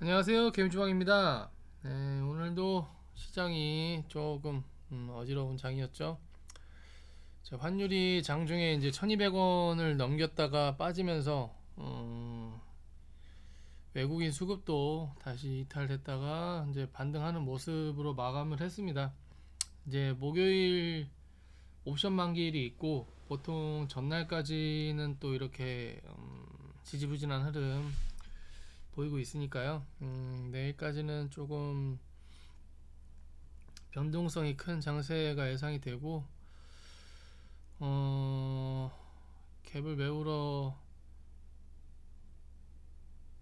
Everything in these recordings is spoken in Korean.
안녕하세요. 개미주방입니다. 네, 오늘도 시장이 조금 음, 어지러운 장이었죠. 자, 환율이 장중에 이제 1200원을 넘겼다가 빠지면서 음, 외국인 수급도 다시 이탈됐다가 이제 반등하는 모습으로 마감을 했습니다. 이제 목요일 옵션 만기일이 있고 보통 전날까지는 또 이렇게 음, 지지부진한 흐름 보이고 있으니까요. 음, 내일까지는 조금 변동성이 큰 장세가 예상이 되고 어, 갭을 메우러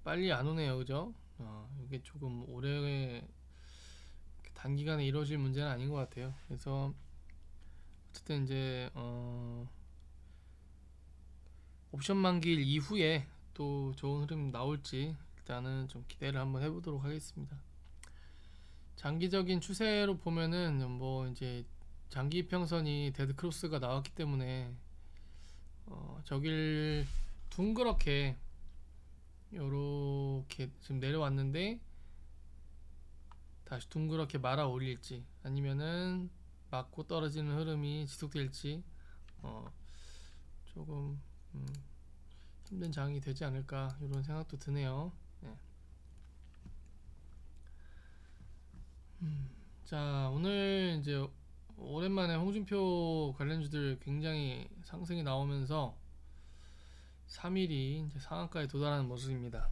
빨리 안 오네요, 그죠? 어, 이게 조금 오래 단기간에 이루어질 문제는 아닌 것 같아요. 그래서 어쨌든 이제 어, 옵션 만기일 이후에 또 좋은 흐름 나올지 일단은 좀 기대를 한번 해보도록 하겠습니다. 장기적인 추세로 보면은 뭐 이제 장기 평선이 데드 크로스가 나왔기 때문에 어, 저길 둥그렇게 요렇게 지금 내려왔는데 다시 둥그렇게 말아 올릴지 아니면은 맞고 떨어지는 흐름이 지속될지 어, 조금 음, 힘든 장이 되지 않을까 이런 생각도 드네요. 네. 음, 자 오늘 이제 오랜만에 홍준표 관련주들 굉장히 상승이 나오면서 3일이 이제 상한가에 도달하는 모습입니다.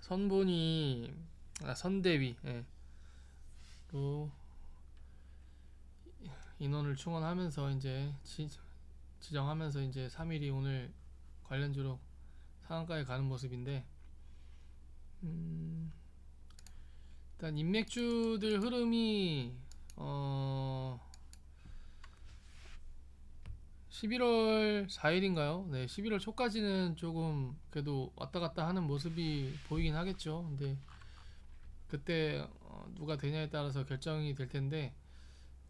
선본이 아, 선대위 예. 로 인원을 충원하면서 이제 지, 지정하면서 이제 3일이 오늘 관련주로 상한가에 가는 모습인데 음, 일단 인맥주들 흐름이 어 11월 4일인가요? 네, 11월 초까지는 조금 그래도 왔다 갔다 하는 모습이 보이긴 하겠죠. 근데 그때 어, 누가 되냐에 따라서 결정이 될 텐데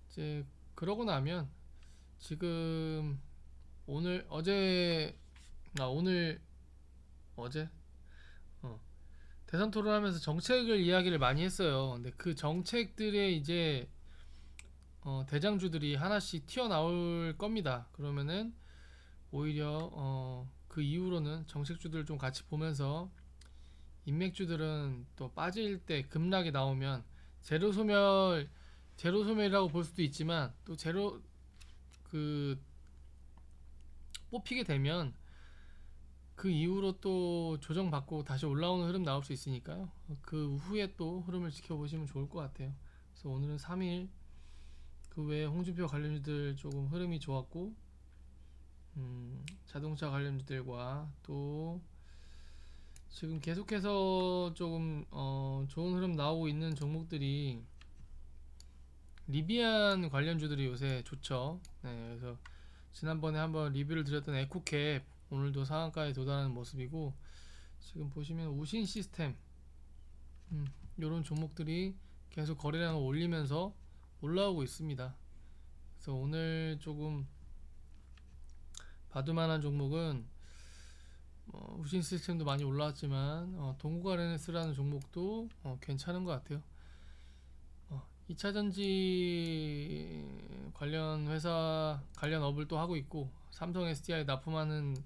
이제 그러고 나면 지금 오늘 어제 아 오늘 어제 어, 대선 토론하면서 정책을 이야기를 많이 했어요. 근데 그 정책들의 이제 어, 대장주들이 하나씩 튀어나올 겁니다. 그러면은 오히려 어, 그 이후로는 정책주들을 좀 같이 보면서 인맥주들은 또 빠질 때 급락이 나오면 제로 소멸 제로 소멸이라고 볼 수도 있지만 또 제로 그 뽑히게 되면 그 이후로 또 조정받고 다시 올라오는 흐름 나올 수 있으니까요. 그 후에 또 흐름을 지켜보시면 좋을 것 같아요. 그래서 오늘은 3일 그 외에 홍준표 관련주들 조금 흐름이 좋았고 음, 자동차 관련주들과 또 지금 계속해서 조금 어, 좋은 흐름 나오고 있는 종목들이 리비안 관련주들이 요새 좋죠. 네, 그래서 지난번에 한번 리뷰를 드렸던 에코캡 오늘도 상한가에 도달하는 모습이고 지금 보시면 우신 시스템 음, 이런 종목들이 계속 거래량을 올리면서 올라오고 있습니다. 그래서 오늘 조금 봐둘만한 종목은 어, 우신 시스템도 많이 올라왔지만 어, 동구가레네스라는 종목도 어, 괜찮은 것 같아요. 어, 2차 전지 관련 회사 관련 업을 또 하고 있고 삼성 SDI 납품하는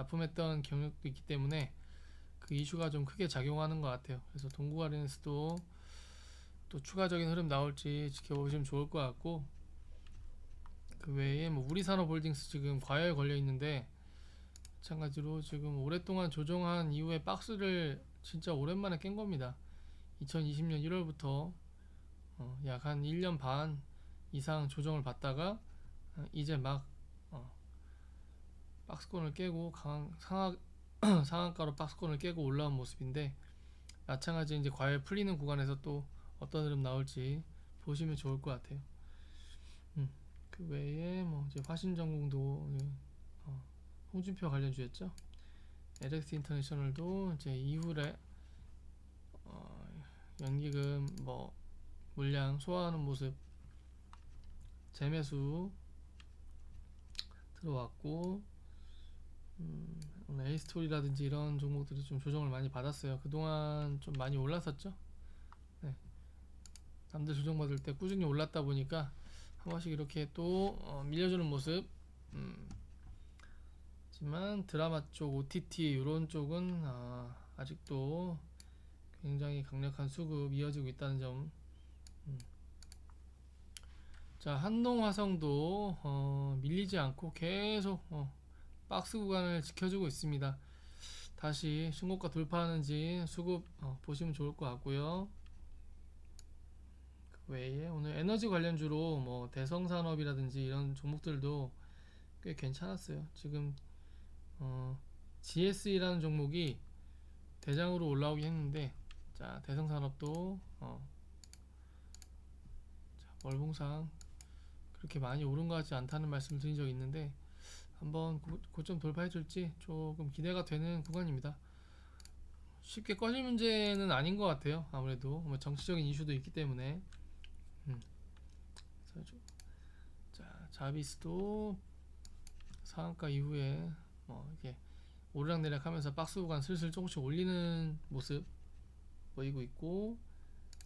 납품했던 경력도 있기 때문에 그 이슈가 좀 크게 작용하는 것 같아요. 그래서 동구가레네스도 또 추가적인 흐름 나올지 지켜보시면 좋을 것 같고 그 외에 뭐 우리산업홀딩스 지금 과열 걸려 있는데 마찬가지로 지금 오랫동안 조정한 이후에 박스를 진짜 오랜만에 깬 겁니다. 2020년 1월부터 어, 약한 1년 반 이상 조정을 받다가 어, 이제 막 어, 박스권을 깨고 강한 상하, 상한가로 박스권을 깨고 올라온 모습인데 마찬가지 이제 과열 풀리는 구간에서 또 어떤 흐름 나올지 보시면 좋을 것 같아요. 음, 그 외에 뭐 이제 화신전공도 예, 어, 홍준표 관련 주였죠. LX 인터내셔널도 이제 이후에 어, 연기금 뭐 물량 소화하는 모습 재매수 들어왔고 음, 오늘 에이스토리라든지 이런 종목들이 좀 조정을 많이 받았어요. 그동안 좀 많이 올랐었죠. 네. 남들 조정받을 때 꾸준히 올랐다 보니까 한 번씩 이렇게 또 어, 밀려주는 모습. 음. 하지만 드라마 쪽, OTT 이런 쪽은 아, 아직도 굉장히 강력한 수급 이어지고 있다는 점. 음. 자, 한동화성도 어, 밀리지 않고 계속 어, 박스 구간을 지켜주고 있습니다. 다시 신고가 돌파하는지 수급 어, 보시면 좋을 것 같고요. 그 외에 오늘 에너지 관련주로 뭐 대성산업이라든지 이런 종목들도 꽤 괜찮았어요. 지금 어, GSE라는 종목이 대장으로 올라오긴 했는데 자 대성산업도 어, 자, 월봉상 그렇게 많이 오른 것 같지 않다는 말씀을 드린 적이 있는데 한번 고, 고점 돌파해 줄지 조금 기대가 되는 구간입니다. 쉽게 꺼질 문제는 아닌 것 같아요. 아무래도 뭐 정치적인 이슈도 있기 때문에 음. 자 자비스도 상한가 이후에 뭐 이렇게 오르락내리락하면서 박스 구간 슬슬 조금씩 올리는 모습 보이고 있고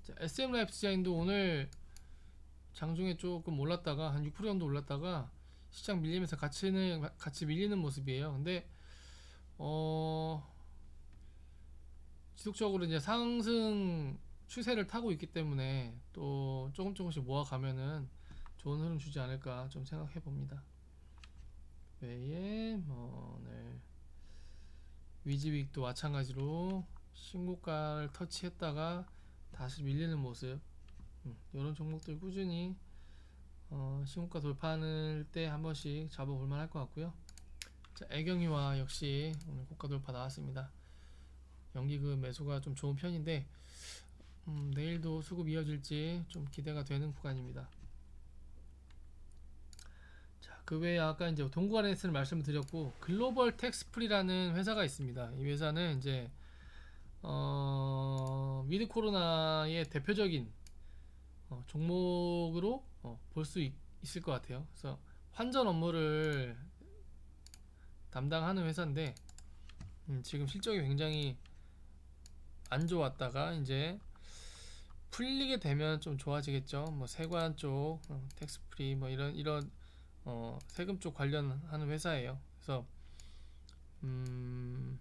자, SM 라이프 디자인도 오늘 장중에 조금 올랐다가 한 6% 정도 올랐다가 시장 밀리면서 같이는 같이 밀리는 모습이에요. 근데 어 지속적으로 이제 상승 추세를 타고 있기 때문에 또 조금 조금씩 모아가면은 좋은 흐름 주지 않을까 좀 생각해 봅니다. 외에 뭐 네. 위지윅도 마찬가지로 신고가를 터치했다가 다시 밀리는 모습 음, 이런 종목들 꾸준히 어, 신고가 돌파할 때한 번씩 잡아볼 만할 것 같고요. 자, 애경이와 역시 오늘 고가 돌파 나왔습니다. 연기금 매수가 좀 좋은 편인데 음, 내일도 수급 이어질지 좀 기대가 되는 구간입니다. 자, 그 외에 아까 이제 동구안에스는 말씀을 드렸고 글로벌 텍스프리라는 회사가 있습니다. 이 회사는 이제 어, 위드 코로나의 대표적인 어, 종목으로 어, 볼수 있을 것 같아요. 그래서 환전 업무를 담당하는 회사인데 음, 지금 실적이 굉장히 안 좋았다가 이제 풀리게 되면 좀 좋아지겠죠. 뭐 세관 쪽, 어, 텍스프리 뭐 이런 이런 어, 세금 쪽 관련하는 회사예요. 그래서 음,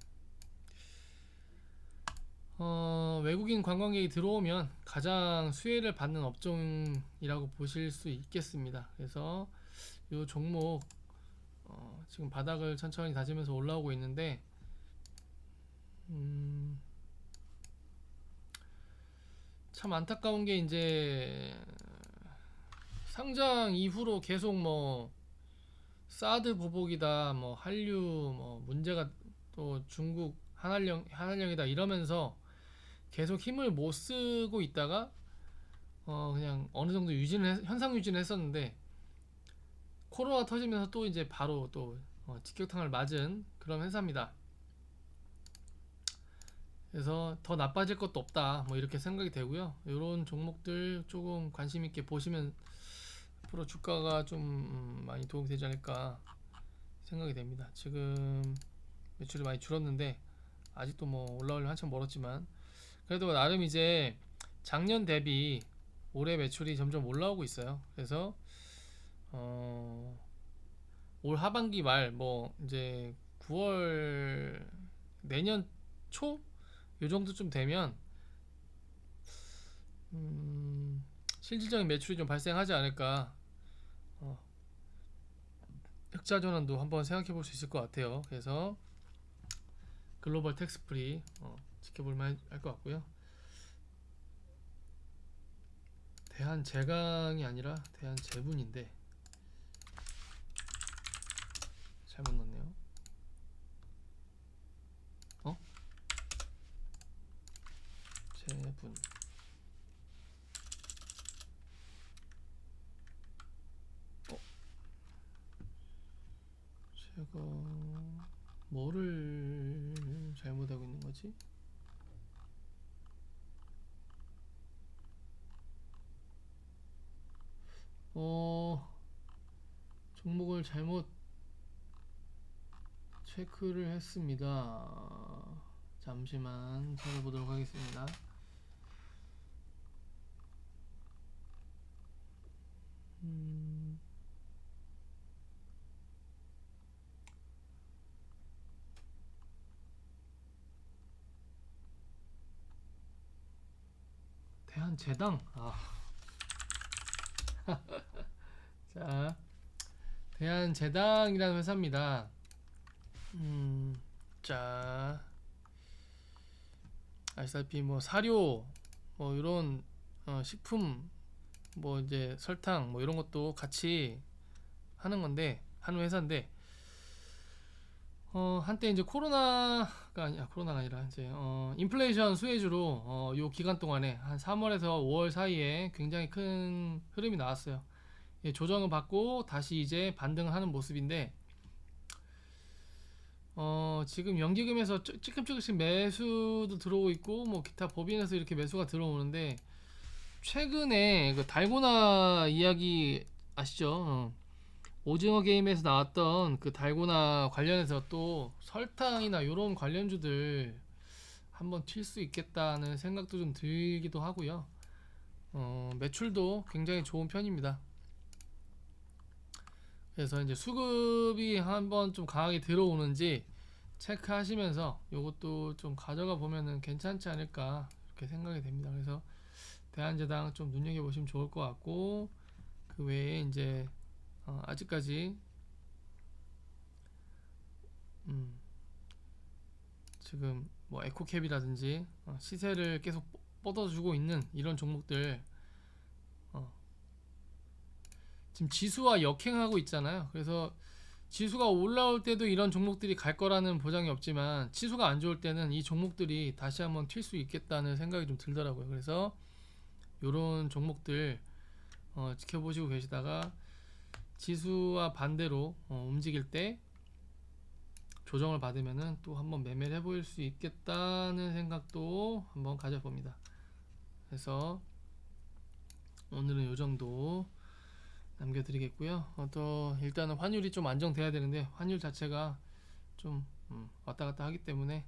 어, 외국인 관광객이 들어오면 가장 수혜를 받는 업종이라고 보실 수 있겠습니다. 그래서 이 종목 어, 지금 바닥을 천천히 다지면서 올라오고 있는데 음, 참 안타까운 게 이제 상장 이후로 계속 뭐 사드 보복이다 뭐 한류 뭐 문제가 또 중국 한한령 한한령이다 이러면서 계속 힘을 못 쓰고 있다가 어 그냥 어느 정도 유지는 했- 현상 유지는 했었는데 코로나 터지면서 또 이제 바로 또 어, 직격탄을 맞은 그런 회사입니다. 그래서 더 나빠질 것도 없다 뭐 이렇게 생각이 되고요. 이런 종목들 조금 관심 있게 보시면 앞으로 주가가 좀 음, 많이 도움이 되지 않을까 생각이 됩니다. 지금 매출이 많이 줄었는데 아직도 뭐 올라오려 한참 멀었지만 그래도 나름 이제 작년 대비 올해 매출이 점점 올라오고 있어요. 그래서 어, 올 하반기 말 뭐 이제 9월 내년 초 요 정도쯤 되면 음, 실질적인 매출이 좀 발생하지 않을까 어, 흑자 전환도 한번 생각해 볼 수 있을 것 같아요. 그래서 글로벌 텍스프리 어, 지켜볼 만할 것 같고요. 대한 제강이 아니라 대한 제분인데 잘못 넣었네요. 어? 제분 어? 제가 뭐를 잘못하고 있는 거지? 어 종목을 잘못 체크를 했습니다. 잠시만 찾아보도록 하겠습니다. 음, 대한제당 아. 자, 대한제당이라는 회사입니다. 음, 자, 아시다시피 뭐 사료, 뭐 이런 어, 식품, 뭐 이제 설탕, 뭐 이런 것도 같이 하는 건데 하는 회사인데 어, 한때 이제 코로나 가 아니야 코로나가 아니라 이제 어, 인플레이션 수혜주로 어, 요 기간 동안에 한 3월에서 5월 사이에 굉장히 큰 흐름이 나왔어요. 예, 조정을 받고 다시 이제 반등을 하는 모습인데 어, 지금 연기금에서 쪼- 조금씩 매수도 들어오고 있고 뭐 기타 법인에서 이렇게 매수가 들어오는데 최근에 그 달고나 이야기 아시죠? 어. 오징어 게임에서 나왔던 그 달고나 관련해서 또 설탕이나 요런 관련주들 한번 튈 수 있겠다는 생각도 좀 들기도 하고요. 어, 매출도 굉장히 좋은 편입니다. 그래서 이제 수급이 한번 좀 강하게 들어오는지 체크하시면서 요것도 좀 가져가 보면은 괜찮지 않을까 이렇게 생각이 됩니다. 그래서 대한제당 좀 눈여겨 보시면 좋을 것 같고 그 외에 이제 어, 아직까지 음, 지금 뭐 에코캡이라든지 어, 시세를 계속 뻗- 뻗어주고 있는 이런 종목들 어, 지금 지수와 역행하고 있잖아요. 그래서 지수가 올라올 때도 이런 종목들이 갈 거라는 보장이 없지만 지수가 안 좋을 때는 이 종목들이 다시 한번 튈 수 있겠다는 생각이 좀 들더라고요. 그래서 이런 종목들 어, 지켜보시고 계시다가 지수와 반대로 어, 움직일 때 조정을 받으면은 또 한번 매매를 해볼 수 있겠다는 생각도 한번 가져봅니다. 그래서 오늘은 요 정도 남겨드리겠고요. 어, 또 일단은 환율이 좀 안정돼야 되는데 환율 자체가 좀 음, 왔다 갔다 하기 때문에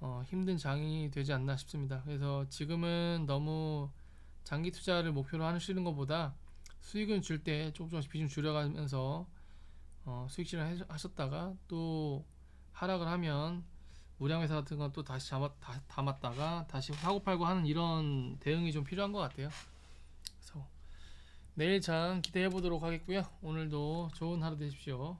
어, 힘든 장이 되지 않나 싶습니다. 그래서 지금은 너무 장기 투자를 목표로 하시는 것보다 수익은 줄 때 조금 조금씩 비중 줄여가면서 어, 수익 실현 하셨다가 또 하락을 하면 우량회사 같은 건 또 다시 담았, 다, 담았다가 다시 사고 팔고 하는 이런 대응이 좀 필요한 것 같아요. 그래서 내일 장 기대해 보도록 하겠고요. 오늘도 좋은 하루 되십시오.